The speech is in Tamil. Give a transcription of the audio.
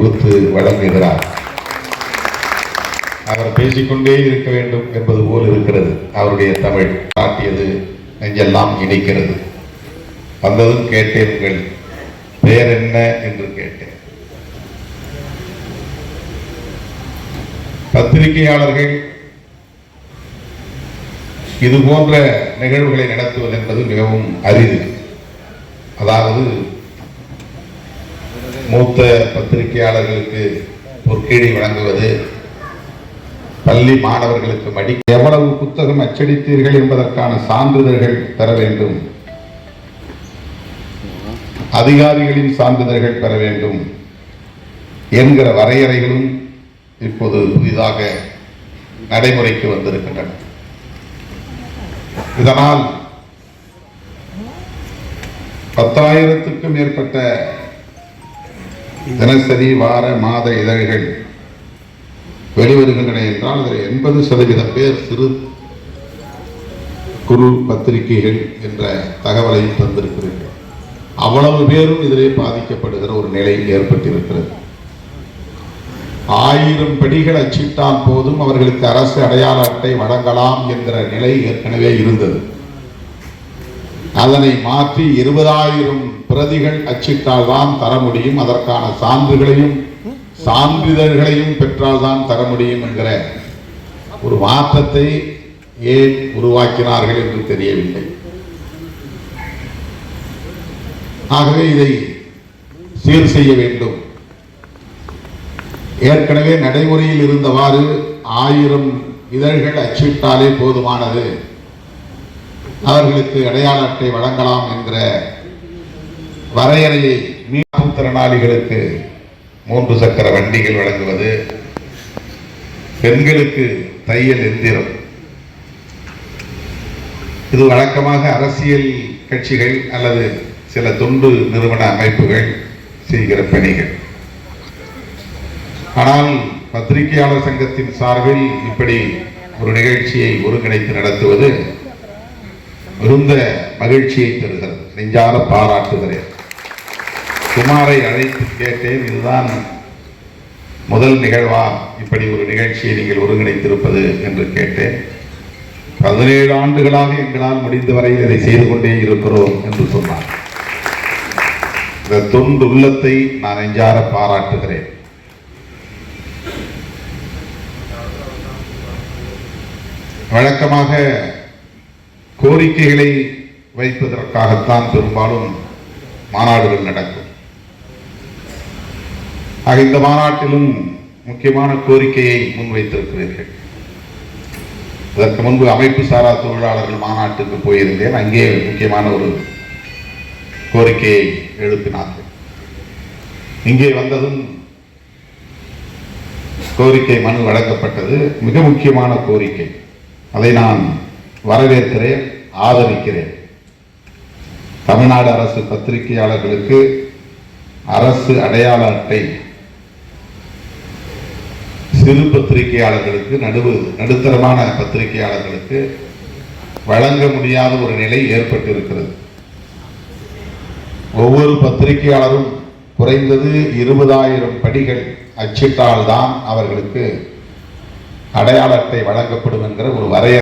தொகுத்து வழங்குகிறார். அவர் பேசிக்கொண்டே இருக்க வேண்டும் என்பது போல் இருக்கிறது. அவருடைய தமிழ் காட்டியது நெஞ்செல்லாம் இணைக்கிறது வந்ததும் கேட்டேன் உங்கள் பெயர் என்ன என்று கேட்டேன். பத்திரிகையாளர்கள் இது போன்ற நிகழ்வுகளை நடத்துவது என்பது மிகவும் அரிது. அதாவது மூத்த பத்திரிகையாளர்களுக்கு பொற்கீழி வழங்குவது பள்ளி மாணவர்களுக்கு மடி எவ்வளவு புத்தகம் அச்சடித்தீர்கள் என்பதற்கான சான்றிதழ்கள் பெற வேண்டும். அதிகாரிகளின் சான்றிதழ்கள் பெற வேண்டும் என்கிற வரையறைகளும் இப்போது புதிதாக நடைமுறைக்கு வந்திருக்கின்றன. இதனால் பத்தாயிரத்துக்கும் மேற்பட்ட தினசரி வார மாத இதழ்கள் வெளிவருகின்றன என்றால் அதில் எண்பது சதவீத பேர் சிறு குறு பத்திரிகைகள் என்ற தகவலையும் தந்திருக்கிறீர்கள். அவ்வளவு பேரும் இதிலே பாதிக்கப்படுகிற ஒரு நிலை ஏற்பட்டிருக்கிறது. ஆயிரம் படிகள் அச்சிட்டால் போதும் அவர்களுக்கு அரசு அடையாள அட்டை வழங்கலாம் என்கிற நிலை ஏற்கனவே இருந்தது. அதனை மாற்றி இருபதாயிரம் பிரதிகள் அச்சிட்டால் தான் தர முடியும். அதற்கான சான்றுகளையும் சான்றிதழ்களையும் பெற்றால்தான் தர முடியும் என்கிற ஒரு மாற்றத்தை ஏன் உருவாக்கினார்கள் என்று தெரியவில்லை. ஆகவே இதை சீர் செய்ய வேண்டும். ஏற்கனவே நடைமுறையில் இருந்தவாறு ஆயிரம் இதழ்கள் அச்சிட்டாலே போதுமானது. அவர்களுக்கு அடையாள அட்டை வழங்கலாம் என்கிற வரையறையை மாற்றுத்திறனாளிகளுக்கு மூன்று சக்கர வண்டிகள் வழங்குவது. பெண்களுக்கு தையல் எந்திரம். இது வழக்கமாக அரசியல் கட்சிகள் அல்லது சில தொண்டு நிறுவன அமைப்புகள் செய்கிற பணிகள். ஆனால் பத்திரிகையாளர் சங்கத்தின் சார்பில் இப்படி ஒரு நிகழ்ச்சியை ஒருங்கிணைத்து நடத்துவது மிகுந்த மகிழ்ச்சியை தருகிறது. நெஞ்சார பாராட்டுகிறேன். குமாரை அழைத்து கேட்டேன் இதுதான் முதல் நிகழ்வா? இப்படி ஒரு நிகழ்ச்சியை நீங்கள் ஒருங்கிணைத்திருப்பது? என்று கேட்டேன். பதினேழு ஆண்டுகளாக எங்களால் முடிந்த வரையில் இதை செய்து கொண்டே இருக்கிறோம் என்று சொன்னார். இந்த தொண்டு உள்ளத்தை நான் நெஞ்சார பாராட்டுகிறேன். வழக்கமாக கோரிக்கைகளை வைப்பதற்காகத்தான் பெரும்பாலும் மாநாடுகள் நடக்கும். ஆக இந்த மாநாட்டிலும் முக்கியமான கோரிக்கையை முன்வைத்திருக்கிறீர்கள். இதற்கு முன்பு அமைப்பு சாரா தொழிலாளர்கள் மாநாட்டுக்கு போயிருந்தேன். அங்கே முக்கியமான ஒரு கோரிக்கையை எழுப்பினார்கள். இங்கே வந்ததும் கோரிக்கை மனு வழங்கப்பட்டது. மிக முக்கியமான கோரிக்கை. அதை நான் வரவேற்கிறேன் ஆதரிக்கிறேன். தமிழ்நாடு அரசு பத்திரிகையாளர்களுக்கு அரசு அடையாள அட்டை சிறு பத்திரிகையாளர்களுக்கு நடுவு நடுத்தரமான பத்திரிகையாளர்களுக்கு வழங்க முடியாத ஒரு நிலை ஏற்பட்டிருக்கிறது. ஒவ்வொரு பத்திரிகையாளரும் குறைந்தது இருபதாயிரம் படிகள் அச்சிட்டால்தான் அவர்களுக்கு அடையாள அட்டை வழங்கப்படும் என்கிற ஒரு வரைய